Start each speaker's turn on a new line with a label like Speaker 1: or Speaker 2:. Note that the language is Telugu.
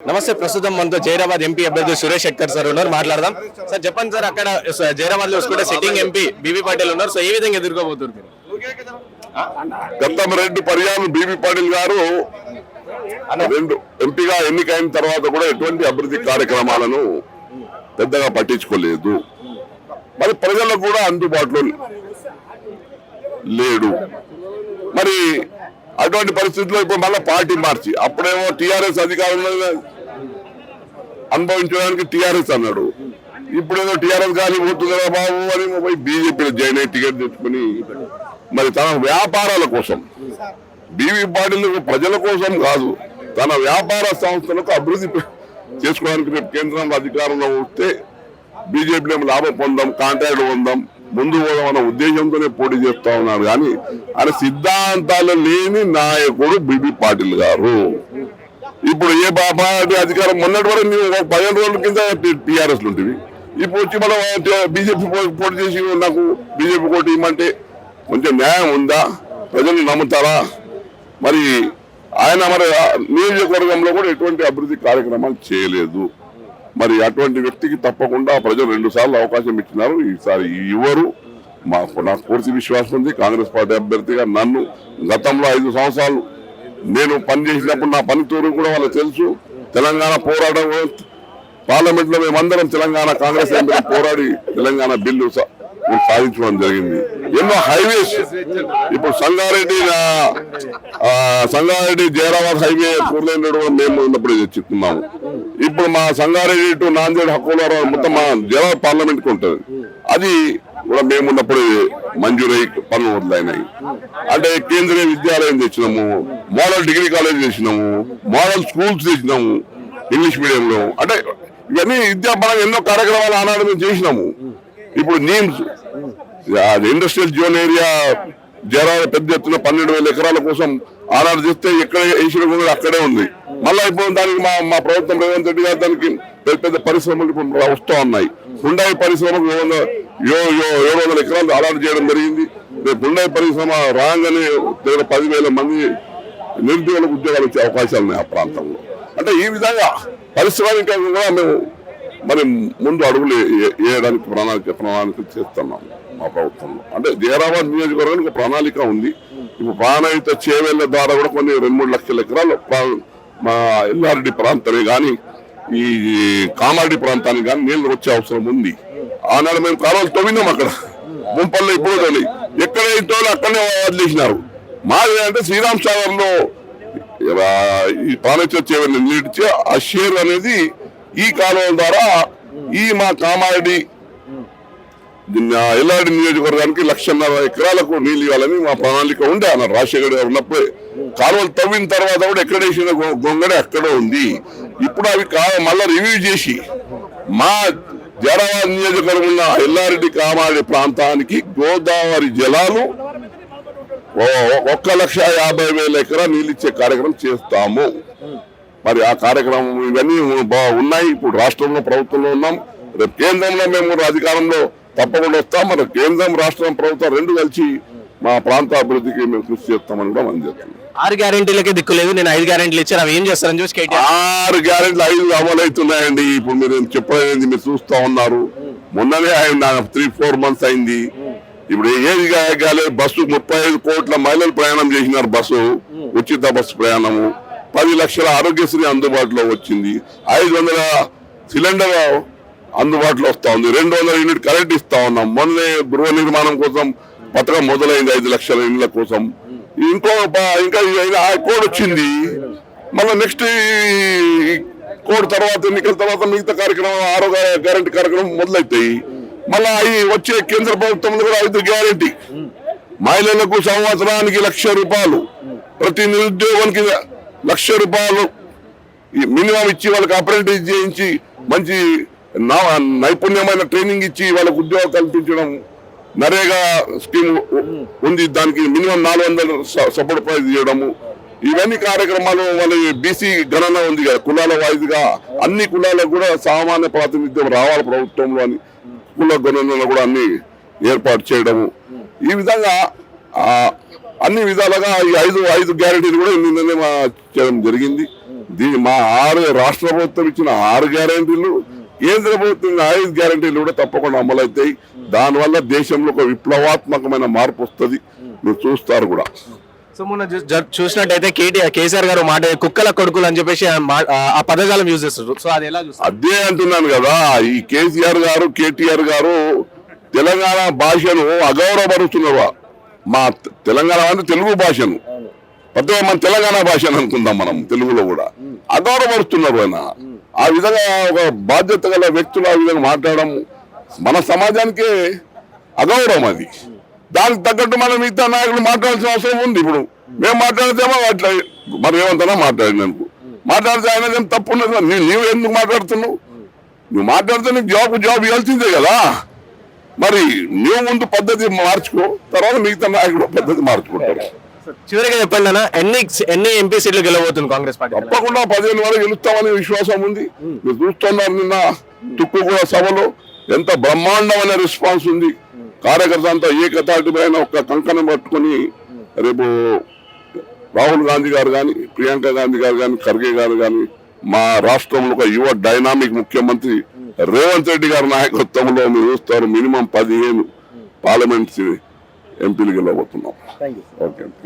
Speaker 1: నమస్తే ప్రస్తుతం మనతో జైరాబాద్ ఎంపీ అభ్యర్థి సురేష్ శెట్కర్ సార్ ఉన్నారు మాట్లాడదాం. సార్ చెప్పండి సార్ అక్కడ జైరాబాద్లో చూసుకుంటే సిట్టింగ్ ఎంపీ బీబీ పాటిల్ ఉన్నారు సో ఏ విధంగా ఎదుర్కోబోతున్నారు
Speaker 2: గతం రెండు పర్యాలు బీబీ పాటిల్ గారు రెండు ఎంపీగా ఎన్నికైన తర్వాత కూడా ఎటువంటి అభివృద్ధి కార్యక్రమాలను పెద్దగా పట్టించుకోలేదు. మరి ప్రజలకు కూడా అందుబాటులో లేడు. మరి అటువంటి పరిస్థితుల్లో ఇప్పుడు మళ్ళీ పార్టీ మార్చి. అప్పుడేమో టిఆర్ఎస్ అధికారంలో అనుభవించడానికి టిఆర్ఎస్ అన్నాడు. ఇప్పుడేదో టిఆర్ఎస్ గాలి పోతుంది కదా బాబు అని పోయి బీజేపీలో జాయిన్ అయ్యి టికెట్ తెచ్చుకుని మరి తన వ్యాపారాల కోసం. బీవీ పాటిల్ ప్రజల కోసం కాదు. తన వ్యాపార సంస్థలకు అభివృద్ధి చేసుకోవడానికి రేపు కేంద్రంలో అధికారంలో వస్తే బీజేపీలో లాభం పొందాం కాంట్రాక్ట్ పొందాం ముందు పోదామన్న ఉద్దేశంతోనే పోటీ చేస్తా ఉన్నారు. కానీ ఆయన సిద్ధాంతాలు లేని నాయకుడు బిబి పాటిల్ గారు. ఇప్పుడు ఏ పార్టీ అధికారం మొన్నటి వరకు నీవు ఒక పదిహేను రోజుల కింద టీఆర్ఎస్ ఉంటుంది ఇప్పుడు వచ్చి మనం బీజేపీ పోటీ చేసి నాకు బీజేపీ కోటి ఇవ్వమంటే కొంచెం న్యాయం ఉందా? ప్రజలు నమ్ముతారా? మరి ఆయన మరి నియోజకవర్గంలో కూడా ఎటువంటి అభివృద్ధి కార్యక్రమాలు చేయలేదు. మరి అటువంటి వ్యక్తికి తప్పకుండా ప్రజలు రెండు సార్లు అవకాశం ఇచ్చినారు. ఈసారి ఇవ్వరు మాకు నాకు పూర్తి విశ్వాసం ఉంది. కాంగ్రెస్ పార్టీ అభ్యర్థిగా నన్ను గతంలో ఐదు సంవత్సరాలు నేను పనిచేసినప్పుడు నా పనితూరు కూడా వాళ్ళకి తెలుసు. తెలంగాణ పోరాటం పార్లమెంట్లో మేమందరం తెలంగాణ కాంగ్రెస్ ఎంపీ పోరాడి తెలంగాణ బిల్లు సాధించడం జరిగింది. ఎన్నో హైవేస్. ఇప్పుడు సంగారెడ్డి సంగారెడ్డి జైరాబాద్ హైవే పూర్లైన మేము ఉన్నప్పుడు చెప్తున్నాము ఇప్పుడు మా సంగారెడ్డి టు నాందేడ్ హక్కుల మొత్తం మా జిల్లా పార్లమెంట్కి ఉంటుంది. అది కూడా మేమున్నప్పుడు మంజూరై పనులు మొదలైనాయి. అంటే కేంద్రీయ విద్యాలయం తెచ్చినాము మోడల్ డిగ్రీ కాలేజ్ తెచ్చినాము మోడల్ స్కూల్స్ తెచ్చినాము ఇంగ్లీష్ మీడియంలో. అంటే ఇవన్నీ విద్యాపరంగా ఎన్నో కార్యక్రమాలు ఆనాడు మేము చేసినాము. ఇప్పుడు నీమ్స్ ఇండస్ట్రియల్ జోన్ ఏరియా జరా పెద్ద ఎత్తున పన్నెండు వేల ఎకరాల కోసం ఆనాడు చేస్తే ఎక్కడ వేసిన భూమి అక్కడే ఉంది. మళ్ళా ఇప్పుడు దానికి మా మా ప్రభుత్వం రేవంత్ రెడ్డి గారు దానికి పెద్ద పెద్ద పరిశ్రమలు ఇప్పుడు వస్తూ ఉన్నాయి. హుండాయి పరిశ్రమకు ఏడు వందల ఎకరాలు అలాట్ చేయడం జరిగింది. రేపు హుండాయి పరిశ్రమ రాగానే దగ్గర పదివేల మంది నిరుద్యోగులకు ఉద్యోగాలు వచ్చే అవకాశాలు ఉన్నాయి ఆ ప్రాంతంలో. అంటే ఈ విధంగా పరిశ్రమికంగా కూడా మేము మరి ముందు అడుగులు ఏ- వేయడానికి ప్రణాళిక ప్రణాళిక చేస్తున్నాము మా ప్రభుత్వంలో. అంటే జయరాబాద్ నియోజకవర్గానికి ఒక ప్రణాళిక ఉంది. వానయుత ప్రాణహిత చేవేళ్ళ ద్వారా కూడా కొన్ని రెండు మూడు లక్షల ఎకరాలు మా ఎల్లారెడ్డి ప్రాంతమే కానీ ఈ కామారెడ్డి ప్రాంతానికి కానీ నీళ్ళు వచ్చే అవసరం ఉంది. ఆనాడు మేము కాలువలు తవ్వినాం అక్కడ. ముంపల్లో ఇప్పుడు తోలి ఎక్కడ అక్కడనే వదిలేసినారు. మాది అంటే శ్రీరామ్ సాగర్లో ఈ పానేశ్వర చేవేళ్ళ నీడిచి ఆ షేర్ అనేది ఈ కాలువల ద్వారా ఈ మా కామారెడ్డి ఎల్లాడి నియోజకవర్గానికి లక్షన్నర ఎకరాలకు నీళ్ళు ఇవ్వాలని మా ప్రణాళిక ఉండే అన్న రాజశేఖర్ గారు ఉన్నప్పుడే. కాలువలు తవ్విన తర్వాత కూడా ఎక్కడ వేసిన గొ- అక్కడే ఉంది. ఇప్పుడు అవి కా మళ్ళా రివ్యూ చేసి మా జరాబాద్ నియోజకవర్గం ఉన్న ఎల్లారెడ్డి కామారెడ్డి ప్రాంతానికి గోదావరి జలాలు ఓ- ఒక్క లక్ష యాభై వేల ఎకరా నీళ్ళు ఇచ్చే కార్యక్రమం చేస్తాము. మరి ఆ కార్యక్రమం ఇవన్నీ బా- ఉన్నాయి. ఇప్పుడు రాష్ట్రంలో ప్రభుత్వంలో ఉన్నాం. రేపు కేంద్రంలో మేము అధికారంలో తప్పకుండా వస్తాం. మరి కేంద్రం రాష్ట్రం ప్రభుత్వం రెండు కలిసి మా ప్రాంత అభివృద్ధికి మేము కృషి చేస్తామని కూడా మనం చెప్తున్నాం.
Speaker 1: ఆరు గ్యారెంటీలకే దిక్కు లేదు. నేను ఐదు గ్యారెంటీలు ఇచ్చాను అవి ఏం చేస్తారని చూసి
Speaker 2: ఆరు గ్యారెంట్లు ఐదు అమలు అవుతున్నాయండి ఇప్పుడు మీరు చెప్పలేదు మీరు చూస్తా ఉన్నారు. మొన్ననే ఆయన త్రీ ఫోర్ మంత్స్ అయింది. ఇప్పుడు ఏది కాలేదు బస్సు ముప్పై ఐదు కోట్ల మహిళలు ప్రయాణం చేసినారు బస్సు. ఉచిత బస్సు ప్రయాణము. పది లక్షల ఆరోగ్యశ్రీ అందుబాటులో వచ్చింది. ఐదు వందల సిలిండర్ అందుబాటులో వస్తా ఉంది. రెండు వందల యూనిట్ కరెంట్ ఇస్తా ఉన్నాం. మొన్నే గృహ నిర్మాణం కోసం పథకం మొదలైంది ఐదు లక్షల ఇండ్ల కోసం. ఇంకో ఇంకా కోడ్ వచ్చింది. మళ్ళీ నెక్స్ట్ కోడ్ తర్వాత ఎన్నికల తర్వాత మిగతా కార్యక్రమం ఆరో గ్యారంటీ కార్యక్రమం మొదలవుతాయి మళ్ళా అవి వచ్చే కేంద్ర ప్రభుత్వం కూడా ఐదు గ్యారంటీ. మహిళలకు సంవత్సరానికి లక్ష రూపాయలు. ప్రతి నిరుద్యోగానికి లక్ష రూపాయలు. ఈ మినిమం ఇచ్చి వాళ్ళకి అప్రెంటిస్ చేయించి మంచి నా- నైపుణ్యమైన ట్రైనింగ్ ఇచ్చి వాళ్ళకు ఉద్యోగం కల్పించడం నరేగా స్కీమ్ ఉంది. దానికి మినిమం నాలుగు వందల సపోర్ట్ ప్రైజ్ ఇవ్వడము. ఇవన్నీ కార్యక్రమాలు వాళ్ళ బీసీ గణన ఉంది కదా. కులాల వాయిదిగా అన్ని కులాలకు కూడా సామాన్య ప్రాతినిధ్యం రావాలి ప్రభుత్వంలో అని. కుల గణనలు కూడా అన్ని ఏర్పాటు చేయడము. ఈ విధంగా అన్ని విధాలుగా ఈ ఐదు ఐదు గ్యారెంటీలు కూడా నిన్ననే మా చేయడం జరిగింది. దీని మా ఆరు రాష్ట్ర ప్రభుత్వం ఇచ్చిన ఆరు గ్యారెంటీలు కేంద్ర ప్రభుత్వం ఐదు గ్యారంటీలు కూడా తప్పకుండా అమలవుతాయి దానివల్ల దేశంలో ఒక విప్లవాత్మకమైన మార్పు వస్తుంది. మీరు చూస్తారు కూడా.
Speaker 1: సో మొన్న చూసినట్టయితే కేటీఆర్ కేసీఆర్ గారు మాట కుక్కల కొడుకులు అని చెప్పేసి ఆ పదజాలం యూజ్ చేస్తారు సో అది ఎలా చూస్తారు?
Speaker 2: అదే అంటున్నాను కదా ఈ కేసీఆర్ గారు కేటీఆర్ గారు తెలంగాణ భాషను అగౌరవపరుస్తున్నారు. మా తెలంగాణ అంటే తెలుగు భాషను. పెద్దగా మన తెలంగాణ భాషను అనుకుందాం మనం తెలుగులో కూడా. అగౌరవపరుస్తున్నారు ఆయన. ఆ విధంగా ఒక బాధ్యత గల వ్యక్తులు ఆ విధంగా మాట్లాడడం మన సమాజానికే అగౌరవం అది. దానికి తగ్గట్టు మనం మిగతా నాయకులు మాట్లాడాల్సిన అవసరం ఉంది ఇప్పుడు. మేము మాట్లాడితేమో అట్లా మరి ఏమంతనా మాట్లాడినందుకు మాట్లాడితే ఆయన ఏం తప్పు ఉన్నది నీ- నీవు ఎందుకు మాట్లాడుతున్నావు? నువ్వు మాట్లాడితే నీకు జాబ్ జాబ్ ఇవ్వాల్సిందే కదా. మరి నువ్వు ముందు పద్ధతి మార్చుకో తర్వాత మిగతా నాయకుడు పద్ధతి మార్చుకుంటారు.
Speaker 1: చివరిగా చెప్పండి అన్న ఎన్ని ఎన్ని ఎంపీ సీట్లు గెలవబోతుంది కాంగ్రెస్ పార్టీ
Speaker 2: తప్పకుండా పదిహేను వరకు గెలుస్తామనే విశ్వాసం ఉంది. మీరు చూస్తున్నారు నిన్న తుక్కుగూడ సభలో ఎంత బ్రహ్మాండమైన రెస్పాన్స్ ఉంది. కార్యకర్త అంతా ఏకతాటి పైన ఒక కంకణం పట్టుకొని రేపు రాహుల్ గాంధీ గారు కానీ ప్రియాంక గాంధీ గారు కానీ ఖర్గే గారు కానీ మా రాష్ట్రంలో ఒక యువ డైనామిక్ ముఖ్యమంత్రి రేవంత్ రెడ్డి గారి నాయకత్వంలో మీరు చూస్తారు మినిమం పదిహేను పార్లమెంట్ ఎంపీలు గెలవబోతున్నాం. Okay thank